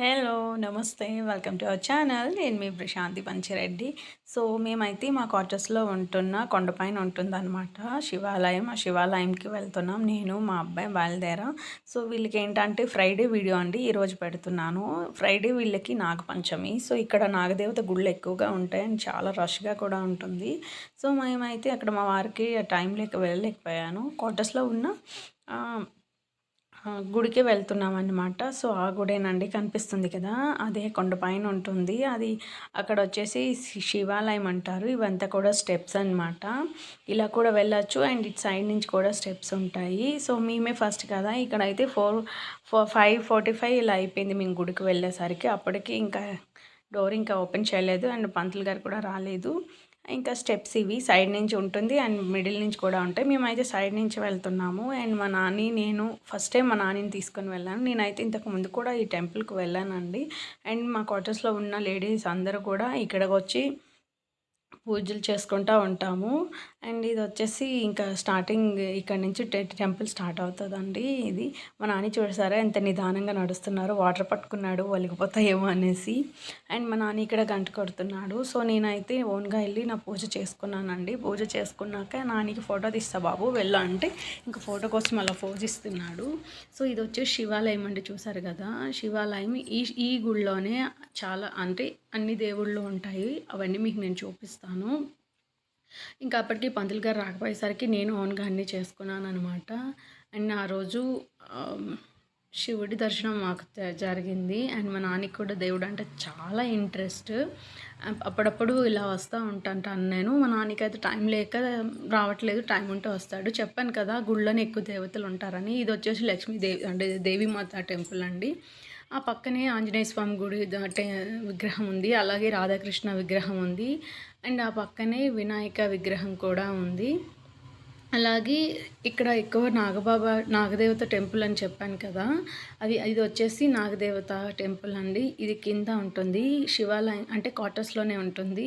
Hello నమస్తే welcome to our channel నేను మీ Prashanti Panchireddy. So మేమైతే మా క్వార్టర్స్లో ఉంటున్న కొండపైన ఉంటుందన్నమాట. శివాలయం. ఆ శివాలయంకి వెళ్తున్నాం. నేను మా అబ్బాయి బయలుదేరా. సో వీళ్ళకి ఏంటంటే ఫ్రైడే వీడియో అండి ఈరోజు పెడుతున్నాను. ఫ్రైడే వీళ్ళకి నాగపంచమి. సో ఇక్కడ నాగదేవత గుళ్ళు ఎక్కువగా ఉంటాయి అండ్ చాలా రష్గా కూడా ఉంటుంది. సో మేమైతే అక్కడ మా వారికి టైం లేక వెళ్ళలేకపోయాను. క్వార్టర్స్లో ఉన్న గుడికి వెళ్తున్నాం అనమాట సో ఆ గుడేనండి కనిపిస్తుంది కదా. అదే కొండపైన ఉంటుంది. అది అక్కడ వచ్చేసి శివాలయం అంటారు. ఇవంతా కూడా స్టెప్స్ అనమాట ఇలా కూడా వెళ్ళచ్చు. అండ్ ఇటు సైడ్ నుంచి కూడా స్టెప్స్ ఉంటాయి. సో మేమే ఫస్ట్ కదా. ఇక్కడ అయితే four four five forty five ఇలా అయిపోయింది మేము గుడికి వెళ్ళేసరికి. అప్పటికి ఇంకా డోర్ ఇంకా ఓపెన్ చేయలేదు. అండ్ పంతులు గారు కూడా రాలేదు. ఇంకా స్టెప్స్ ఇవి సైడ్ నుంచి ఉంటుంది అండ్ మిడిల్ నుంచి కూడా ఉంటాయి. మేమైతే సైడ్ నుంచి వెళ్తున్నాము. అండ్ మా నాని నేను ఫస్ట్ టైం మా నానిని తీసుకొని వెళ్ళాను. నేనైతే ఇంతకు ముందు కూడా ఈ టెంపుల్కి వెళ్ళానండి. అండ్ మా క్వార్టర్స్లో ఉన్న లేడీస్ అందరూ కూడా ఇక్కడికి వచ్చి పూజలు చేసుకుంటూ ఉంటాము. అండ్ ఇది వచ్చేసి ఇంకా స్టార్టింగ్ ఇక్కడ నుంచి టెంపుల్ స్టార్ట్ అవుతుందండి ఇది. మా నాని చూసారా ఎంత నిదానంగా నడుస్తున్నారు వాటర్ పట్టుకున్నాడు వలిగిపోతాయేమో అనేసి. అండ్ మా నాని ఇక్కడ గంట కొడుతున్నాడు. సో నేనైతే ఓన్గా వెళ్ళి నా పూజ చేసుకున్నానండి. పూజ చేసుకున్నాక నానికి ఫోటో తీస్తా బాబు వెళ్ళు అంటే ఇంకా ఫోటో కోసం అలా పోజ్ ఇస్తున్నాడు సో ఇది వచ్చేసి శివాలయం అండి చూసారు కదా. శివాలయం ఈ ఈ గుళ్ళోనే చాలా అంటే అన్ని దేవుళ్ళు ఉంటాయి. అవన్నీ మీకు నేను చూపిస్తాను. ఇంకా అప్పటికి పంతులు గారు రాకపోయేసరికి నేను ఓన్గా అన్నీ చేసుకున్నాను అనమాట అండ్ ఆ రోజు శివుడి దర్శనం మాకు జరిగింది. అండ్ మా నాన్నకి కూడా దేవుడు అంటే చాలా ఇంట్రెస్ట్. అప్పుడప్పుడు ఇలా వస్తూ ఉంటాంటాను నేను మా నాన్నకి అయితే టైం లేక రావట్లేదు టైం ఉంటే వస్తాడు. చెప్పాను కదా గుళ్ళోనే ఎక్కువ దేవతలు ఉంటారని. ఇది వచ్చేసి లక్ష్మీదేవి అంటే దేవిమాత టెంపుల్ అండి. ఆ పక్కనే ఆంజనేయ స్వామి గుడి విగ్రహం ఉంది అలాగే రాధాకృష్ణ విగ్రహం ఉంది అండ్ ఆ పక్కనే వినాయక విగ్రహం కూడా ఉంది. అలాగే ఇక్కడ ఎక్కువ నాగబాబా నాగదేవత టెంపుల్ అని చెప్పాను కదా అది ఇది వచ్చేసి నాగదేవత టెంపుల్ అండి. ఇది కింద ఉంటుంది శివాలయం అంటే క్వార్టర్స్లోనే ఉంటుంది.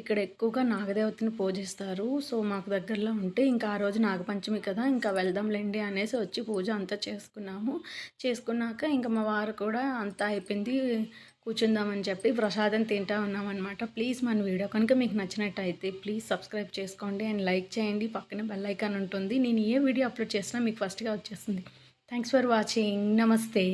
ఇక్కడ ఎక్కువగా నాగదేవతని పూజిస్తారు. సో మాకు దగ్గరలో ఉంటే ఇంకా ఆ రోజు నాగపంచమి కదా ఇంకా వెళ్దాంలేండి అనేసి వచ్చి పూజ అంతా చేసుకున్నాము. చేసుకున్నాక ఇంకా మా వారు కూడా అంతా అయిపోయింది. కూర్చుందామని చెప్పి ప్రసాదం తింటా ఉన్నామన్నమాట. ప్లీజ్ మన వీడియో కనుక మీకు నచ్చినట్టయితే ప్లీజ్ సబ్స్క్రైబ్ చేసుకోండి అండ్ లైక్ చేయండి. పక్కనే బెల్ ఐకాన్ ఉంటుంది. నేను ఏ వీడియో అప్లోడ్ చేసినా మీకు ఫస్ట్గా వచ్చేస్తుంది. థ్యాంక్స్ ఫర్ వాచింగ్ నమస్తే.